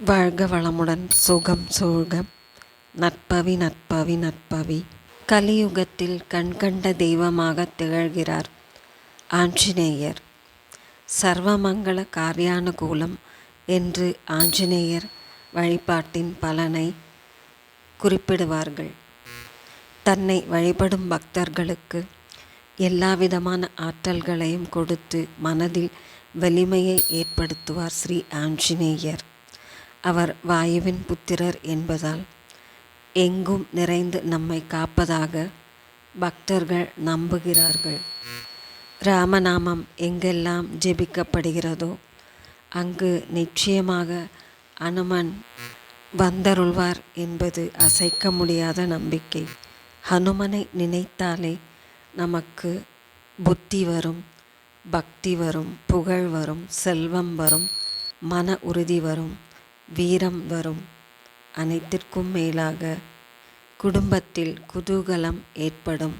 வாழ்க வளமுடன் சுகம் சூழ்க நற்பவி நற்பவி நற்பவி. கலியுகத்தில் கண்கண்ட தெய்வமாக திகழ்கிறார் ஆஞ்சநேயர். சர்வமங்கள காரியானுகூலம் என்று ஆஞ்சநேயர் வழிபாட்டின் பலனை குறிப்பிடுவார்கள். தன்னை வழிபடும் பக்தர்களுக்கு எல்லாவிதமான ஆற்றல்களையும் கொடுத்து மனதில் வலிமையை ஏற்படுத்துவார் ஸ்ரீ ஆஞ்சநேயர். அவர் வாயுவின் புத்திரர் என்பதால் எங்கும் நிறைந்து நம்மை காப்பதாக பக்தர்கள் நம்புகிறார்கள். ராமநாமம் எங்கெல்லாம் ஜெபிக்கப்படுகிறதோ அங்கு நிச்சயமாக அனுமன் வந்தருள்வார் என்பது அசைக்க முடியாத நம்பிக்கை. ஹனுமனை நினைத்தாலே நமக்கு புத்தி வரும் பக்தி வரும் புகழ் வரும் செல்வம் வரும் மன உறுதி வரும். வீரம் வரும். அனைத்திற்கும் மேலாக குடும்பத்தில் குதூகலம் ஏற்படும்.